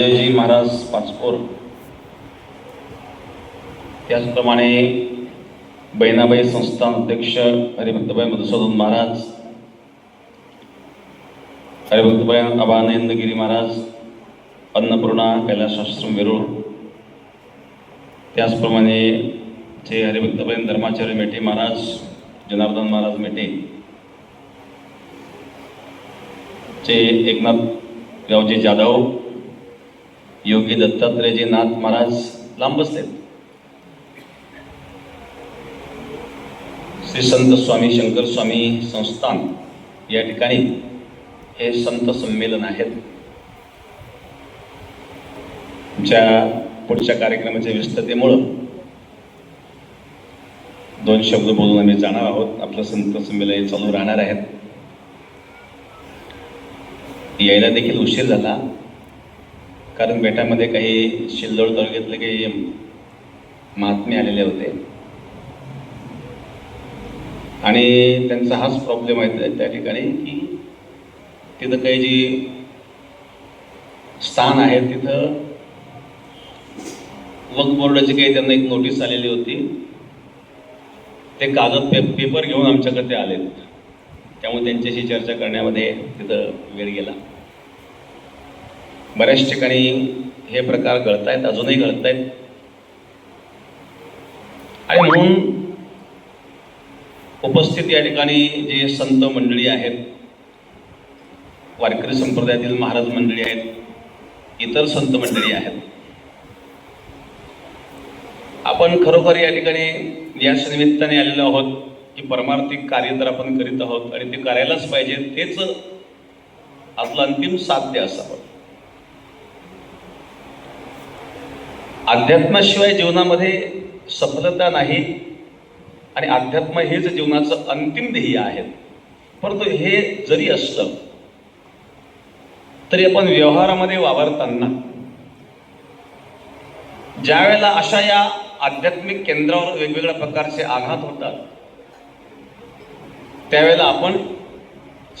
जयजी महाराज पाचपोर. त्याचप्रमाणे बहिणाबाई संस्थान अध्यक्ष हरिभक्तबाई मधुसूदन महाराज हरिभक्तबाई अभानंदगिरी महाराज अन्नपूर्णा कैलासाश्रम वेरूळ. त्याचप्रमाणे जे हरिभक्तबाई धर्माचार्य मेटे महाराज जनार्दन महाराज मेटे जे एकनाथ गावजी जाधव योगी दत्तात्रेयजी नाथ महाराज लांब बसलेत श्री संत स्वामी शंकर स्वामी संस्थान या ठिकाणी हे संत संमेलन आहेत. आमच्या पुढच्या कार्यक्रमाच्या विस्ततेमुळं दोन शब्द बोलून आम्ही जाणार आहोत. आपलं संत संमेलन हे चालू राहणार आहेत. यायला देखील उशीर झाला. कारण बेटामध्ये काही शिल्लोड तालुक्यातले काही महात्मे आलेले होते. आणि त्यांचा हाच प्रॉब्लेम आहे त्या ठिकाणी की तिथं काही जी स्थान आहे तिथं वक्फ बोर्डाची काही त्यांना एक नोटीस आलेली होती. ते कागद पे पेपर घेऊन आमच्याकडे ते आले त्यामुळे त्यांच्याशी चर्चा करण्यामध्ये तिथं वेळ गेला. बऱ्याच ठिकाणी हे प्रकार घडतायत अजूनही घडतायत. आणि म्हणून उपस्थित या ठिकाणी जे संत मंडळी आहेत वारकरी संप्रदायातील महाराज मंडळी आहेत इतर संत मंडळी आहेत आपण खरोखर या ठिकाणी या निमित्ताने आलेलो आहोत की परमार्थिक कार्य तर आपण करीत आहोत आणि ते करायलाच पाहिजे तेच आपलं अंतिम साध्य असावं. अध्यात्माशिवाय जीवनामध्ये सफलता नाही आणि अध्यात्म हेच जीवनाचं अंतिम ध्येय आहे. परंतु हे जरी असलं तरी आपण व्यवहारामध्ये वावरताना ज्या वेळेला अशा या आध्यात्मिक केंद्रावर वेगवेगळ्या प्रकारचे आघात होतात त्यावेळेला आपण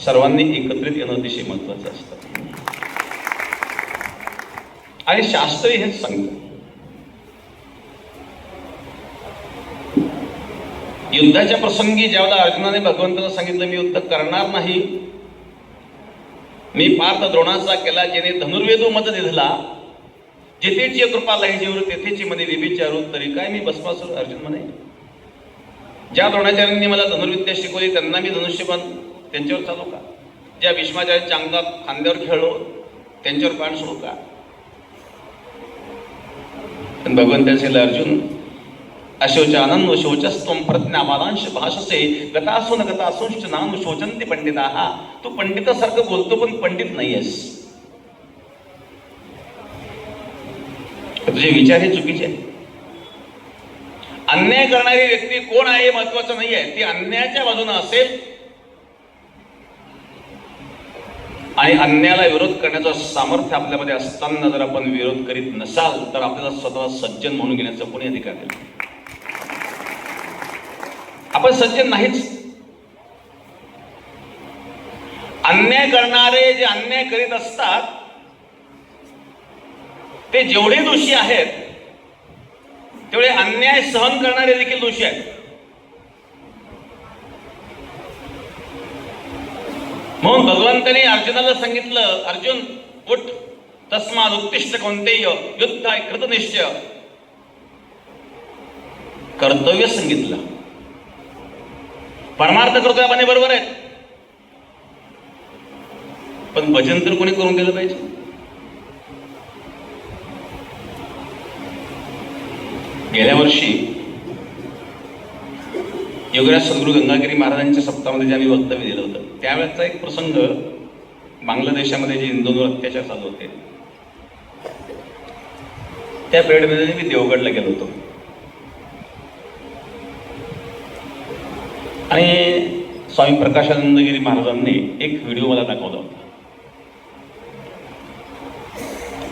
सर्वांनी एकत्रित येणं अतिशय महत्वाचं असतं. आणि शास्त्री हेच सांगतं युद्धाच्या प्रसंगी ज्यावेळेला अर्जुनाने भगवंताला सांगितलं मी युद्ध करणार नाही. मी पार्थ द्रोणाचा केला जेणे धनुर्वेदो मत दिधला. जेथेची कृपा लहिजीवर तेथेची मध्ये विभिचारू तरी काय मी बसपासून अर्जुन म्हणे. ज्या द्रोणाचार्यांनी मला धनुर्विद्या शिकवली त्यांना मी धनुष्यबाण त्यांच्यावर चालू का? ज्या भीष्माचार्यांच्या अंगात खांद्यावर खेळलो त्यांच्यावर बाण सोडू का? पण भगवंत असेल अर्जुन अशोच आनंद शोचस्तम प्रज्ञावादांश भाषसे गतासून गतासूंश नाम शोचंती पंडिता हा तू पंडितासारखं बोलतो पण पंडित नाहीयेस। तुझे विचार हे चुकीचे अन्याय करणारी व्यक्ती कोण आहे हे महत्वाचं नाही आहे ती अन्यायाच्या बाजूने असेल आणि अन्यायाला विरोध करण्याचं सामर्थ्य आपल्यामध्ये असताना जर आपण विरोध करीत नसाल तर आपल्याला स्वतःला सज्जन म्हणून घेण्याचा कोणी अधिकार नाही. आपण सज्जन नाहीच. अन्याय करणारे जे अन्याय करीत असतात ते जेवढे दोषी आहेत तेवढे अन्याय सहन करणारे देखील दोषी आहेत. म्हणून भगवंताने अर्जुनाला सांगितलं अर्जुन उठ. तस्माद उत्तिष्ठ कोणतेय युद्ध आहे कृतनिश्चय. कर्तव्य सांगितलं. परमार्थ करतोय आपण बरोबर आहे. पण भजन तर कोणी करून दिलं पाहिजे? गेल्या वर्षी योगराज सद्गुरू गंगागिरी महाराजांच्या सप्ताहामध्ये जे आम्ही वक्तव्य दिलं होतं त्यावेळेचा एक प्रसंग बांगलादेशामध्ये जे हिंदूंवर अत्याचार चालू होते त्या पिरियडमध्ये मी देवगडला गेलो होतो. आणि स्वामी प्रकाशानंदगिरी महाराजांनी एक व्हिडिओ मला दाखवला होता.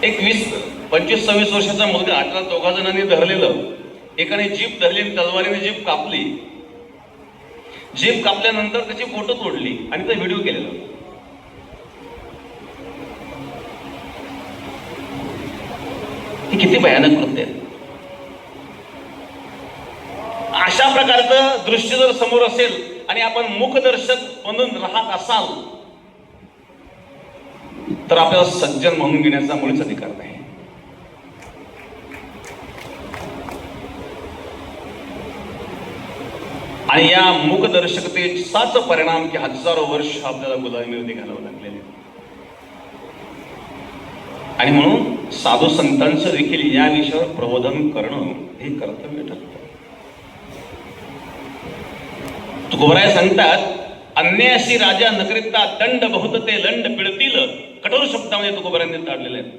एक वीस पंचवीस सव्वीस वर्षाचा मुलगा अठरा चौघा जणांनी धरलेलं. एकाने जीप धरली आणि तलवारीने जीप कापली. जीप कापल्यानंतर त्याची फोटो तोडली आणि तो व्हिडिओ केलेला. किती भयानक कृत्य आहे अशा प्रकारचं दृश्य जर समोर असेल आणि आपण मुखदर्शक म्हणून राहत असाल तर आपल्याला सज्जन म्हणून घेण्याचा मुळीच अधिकार नाही. आणि या मुखदर्शकतेचाच परिणाम की हजारो वर्ष आपल्याला गुलामीमध्ये घालावं लागलेले आणि म्हणून साधू संतांचं देखील या विषयावर प्रबोधन करणं हे कर्तव्य ठरतं. तुकोबराय सांगतात अन्याशी राजा नकरिता दंड बहुत ते लंड पिळतील. कठोर शब्दामध्ये तुकोबरांनी ताडलेले आहेत.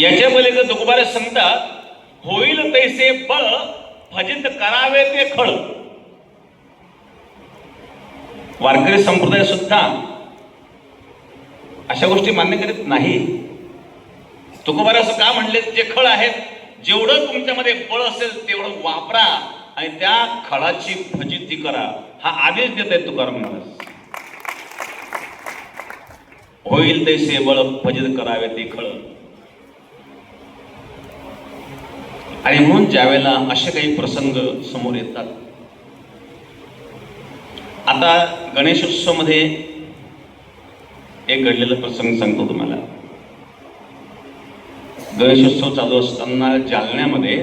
याच्या पलीकडे तुकोबारे सांगतात होईल तैसे बळ भजित करावे ते खळ. वारकरी संप्रदाय सुद्धा अशा गोष्टी मान्य करीत नाही. तुकोबारे असं का म्हणले जे खळ आहेत जेवढं तुमच्यामध्ये बळ असेल तेवढं वापरा आणि त्या खळाची फजिती करा. हा आदेश देत आहे तुकाराम महाराज. होईल तैसे बळ फजित करावे ते खळ. आणि म्हणून ज्यावेळेला असे काही प्रसंग समोर येतात आता गणेशोत्सवमध्ये एक घडलेला प्रसंग सांगतो तुम्हाला. गणेशोत्सव चालू असताना जालन्यामध्ये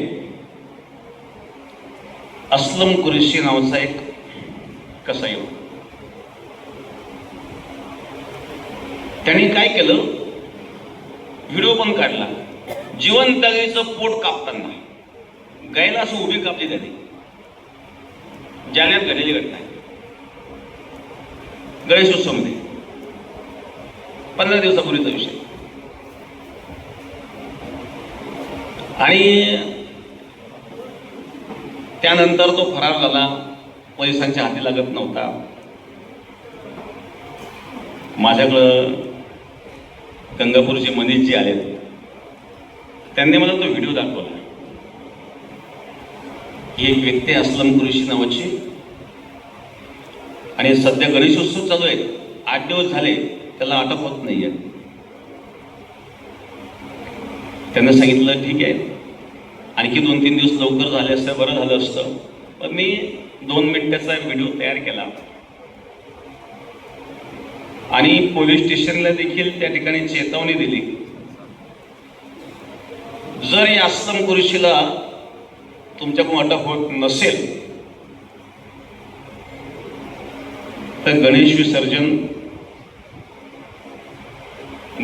अस्लम कुरेशी नावाचा एक कसाई होता. त्यांनी काय केलं? व्हिडिओ पण काढला. जीवन गाईचं पोट कापताना. गायला असं उभी कापली त्याने. जाण्यात घडलेली घटना आहे. गणेशोत्सवमध्ये. पंधरा दिवसापूर्वीचा विषय. आणि त्यानंतर तो फरार झाला. पोलिसांच्या हाती लागत नव्हता. माझ्याकडं गंगापूरचे मनीषजी आले त्यांनी मला तो व्हिडिओ दाखवला. ही एक व्यक्ती असलम कुरेशी नावाची आणि सध्या गणेशोत्सव चालू आहे. आठ दिवस झाले त्याला अटक होत नाही आहे त्यांना सांगितलं ठीक आहे आणखी दोन तीन दिवस लवकर झाले असतं बरं झालं असतं. पण मी दोन मिनिटाचा व्हिडिओ तयार केला. आणि पोलीस स्टेशनला देखील त्या ठिकाणी चेतावणी दिली. जर या आश्रम कुरुशीला तुमच्याकडून अटक होत नसेल तर गणेश विसर्जन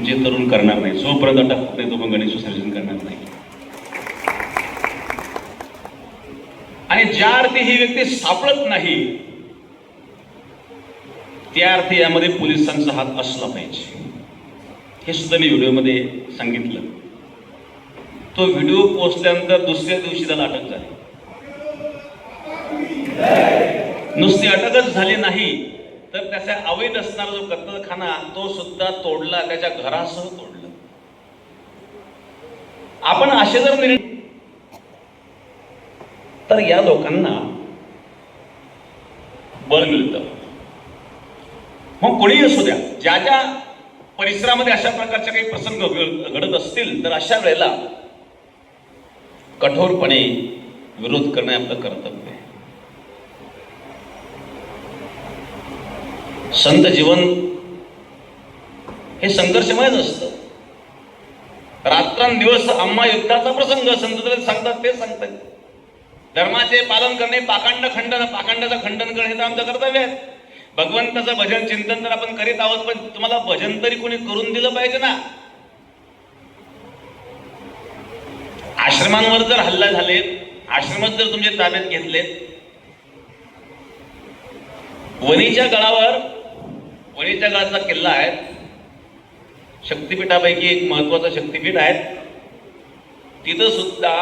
जे तरुण करणार नाही जोपर्यंत अटक होत नाही तोपर्यंत गणेश विसर्जन करणार नाही. आणि ज्या अर्थी ही व्यक्ती सापडत नाही त्या अर्थी यामध्ये पोलिसांचा हात असला पाहिजे. हे सुद्धा मी व्हिडिओमध्ये सांगितलं. तो व्हिडिओ पोचल्यानंतर दुसऱ्या दिवशी त्याला अटक झाली. नुसती अटकच झाली नाही तर त्याचा अवैध असणारा जो कत्तलखाना तो सुद्धा तोडला त्याच्या घरासह तोडला. आपण असे जर निर्णय तर या लोकांना बळ मिळतं. मग कोणीही असू द्या ज्या ज्या परिसरामध्ये अशा प्रकारचे काही प्रसंग घडत असतील तर अशा वेळेला कठोरपणे विरोध करणे आपलं कर्तव्य आहे. संत जीवन हे संघर्षमयच असतं. रात्रंदिवस आम्हा युद्धाचा प्रसंग संत सांगतात ते सांगतात. धर्माचे पालन करणे पाखंड खंडन पाखंडाचं खंडन करणे हे तर आमचं कर्तव्य आहे. भगवंताचं भजन चिंतन तर आपण करीत आहोत पण तुम्हाला भजन तरी कोणी करून दिलं पाहिजे ना? आश्रमांवर जर हल्ला झाले आश्रमात जर तुमचे ताब्यात घेतलेत वणीच्या गळावर वणीच्या गळाचा किल्ला आहे. शक्तिपीठापैकी एक महत्वाचं शक्तिपीठ आहे. तिथं सुद्धा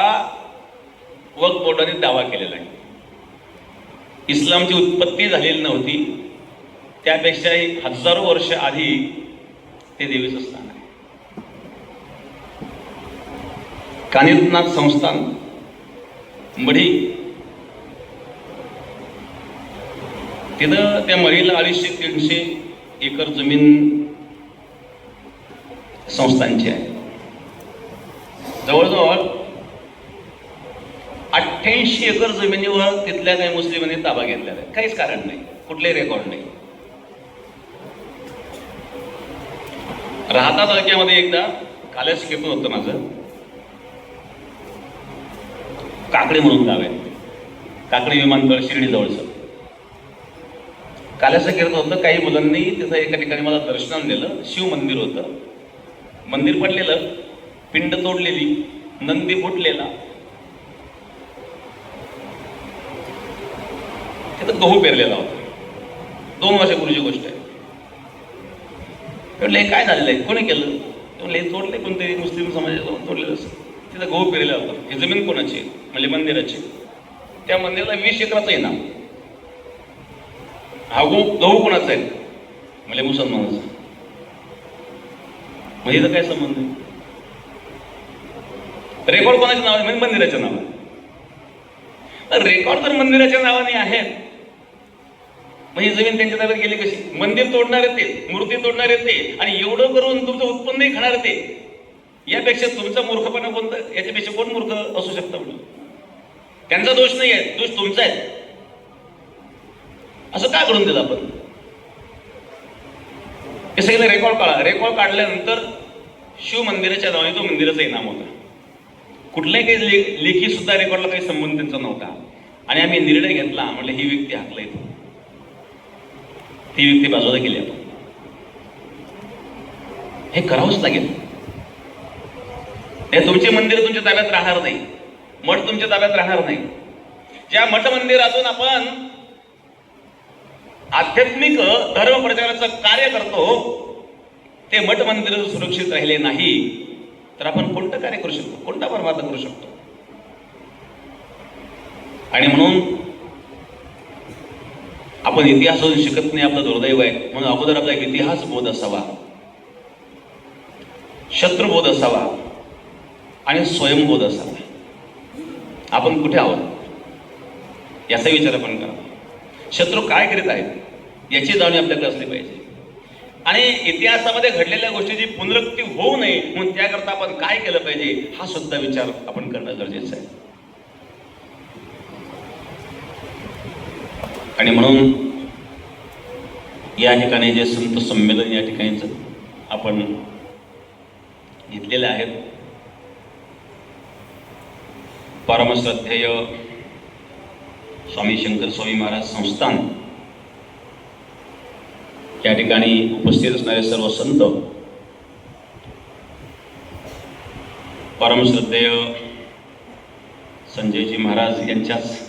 वक्फ बोर्डाने दावा केलेला आहे. इस्लामची उत्पत्ती झालेली नव्हती त्यापेक्षाही हजारो वर्ष आधी ते देवीचं स्थान आहे. कानिरनाथ संस्थान मढी तिथं त्या मढीला अडीचशे तीनशे एकर जमीन संस्थांची आहे. जवळजवळ अठ्ठ्याऐंशी एकर जमिनीवर तिथल्या काही मुस्लिमांनी ताबा घेतलेला आहे. काहीच कारण नाही. कुठले रेकॉर्ड नाही. राहता तालुक्यामध्ये एकदा कालच कीर्तन होतं माझं. काकडे म्हणून गाव आहे. काकडे विमानतळ शिर्डी जवळचं काल्याचं होतं. काही मुलांनी तिथं एका ठिकाणी मला दर्शनाला दिलं शिव मंदिर होतं. मंदिर पडलेलं. पिंड तोडलेली. नंदी फुटलेला तिथं गहू पेरलेला होता. दोन वर्षापूर्वीची गोष्ट आहे. म्हटलं हे काय झालेलं आहे? कोणी केलं? म्हणलं हे तोडले कोणतरी मुस्लिम समाजाचं तोडलेलं असं. तिथं गहू पेरलेला होता. ही जमीन कोणाची? म्हणजे मंदिराची. त्या मंदिराला वीस एकराचं इनाम. हा गहू गहू कोणाचा आहे? म्हणजे मुसलमानाचा. म्हणजे काय संबंध आहे? रेकॉर्ड कोणाच्या नावाने? म्हणजे मंदिराच्या नावाने. रेकॉर्ड तर मंदिराच्या नावाने आहेत. मग ही जमीन त्यांच्या ताब्यात गेली कशी? मंदिर तोडणार ते मूर्ती तोडणार ते आणि एवढं करून तुमचं उत्पन्नही खाणार ते. यापेक्षा तुमचा मूर्खपणा कोणता? याच्यापेक्षा कोण मूर्ख असू शकतं म्हणून? त्यांचा दोष नाही आहे दोष तुमचा आहे. असं का करून दिलं आपण? हे सगळं रेकॉर्ड काढा. रेकॉर्ड काढल्यानंतर शिव मंदिराच्या नावाने तो मंदिराचा इनाम होता. कुठल्याही काही लेखी सुद्धा रेकॉर्डला काही संबंध त्यांचा नव्हता. आणि आम्ही निर्णय घेतला म्हटलं ही व्यक्ती हाकला येतो ती व्यक्ती बाजूला गेली आपण. हे करावंच लागेल. हे तुमचे मंदिर तुमच्या ताब्यात राहणार नाही. मठ तुमच्या ताब्यात राहणार नाही. ज्या मठ मंदिरातून आपण आध्यात्मिक धर्म प्रचाराचं कार्य करतो ते मठ मंदिर सुरक्षित राहिले नाही तर आपण कोणतं कार्य करू शकतो? कोणता परमार्थ करू शकतो? आणि म्हणून आपण इतिहास अजून शिकत नाही आपलं दुर्दैव आहे. म्हणून अगोदर आपला इतिहास बोध असावा. शत्रुबोध असावा. आणि स्वयंबोध असावा. आपण कुठे आहोत? याचा विचार आपण करा. शत्रू काय करीत आहेत? याची जाणीव आपल्याकडे असली पाहिजे. आणि इतिहासामध्ये घडलेल्या गोष्टीची पुनरुक्ती होऊ नये म्हणून त्याकरता आपण काय केलं पाहिजे हा सुद्धा विचार आपण करणं गरजेचं आहे. आणि म्हणून या ठिकाणी जे संत संमेलन या ठिकाणीचं आपण घेतलेले आहेत परमश्रद्धेय स्वामी शंकर स्वामी महाराज संस्थान. या ठिकाणी उपस्थित असणारे सर्व संत. परमश्रद्धेय संजयजी महाराज यांच्याच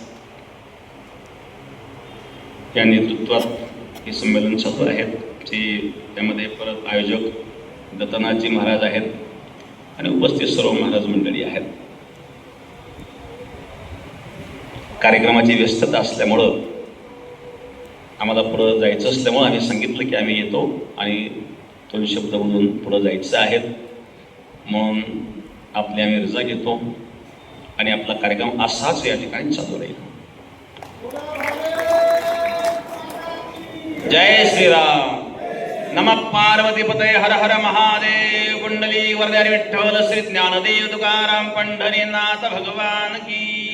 या नेतृत्वात हे संमेलन चालू आहेत ते त्यामध्ये परत आयोजक दत्तनाथजी महाराज आहेत आणि उपस्थित सर्व महाराज मंडळी आहेत. कार्यक्रमाची व्यस्तता असल्यामुळं आम्हाला पुढं जायचं असल्यामुळं आम्ही सांगितलं की आम्ही येतो आणि दोन शब्द बोलून पुढं जायचं आहेत म्हणून आपली आम्ही रजा घेतो आणि आपला कार्यक्रम असाच या ठिकाणी चालू राहील. जय श्रीराम. नम पार्वतीपते हर हर महादेव कुंडली वरदारी विठ्ठल श्री ज्ञानदेव तुकाराम पंढरीनाथ भगवान की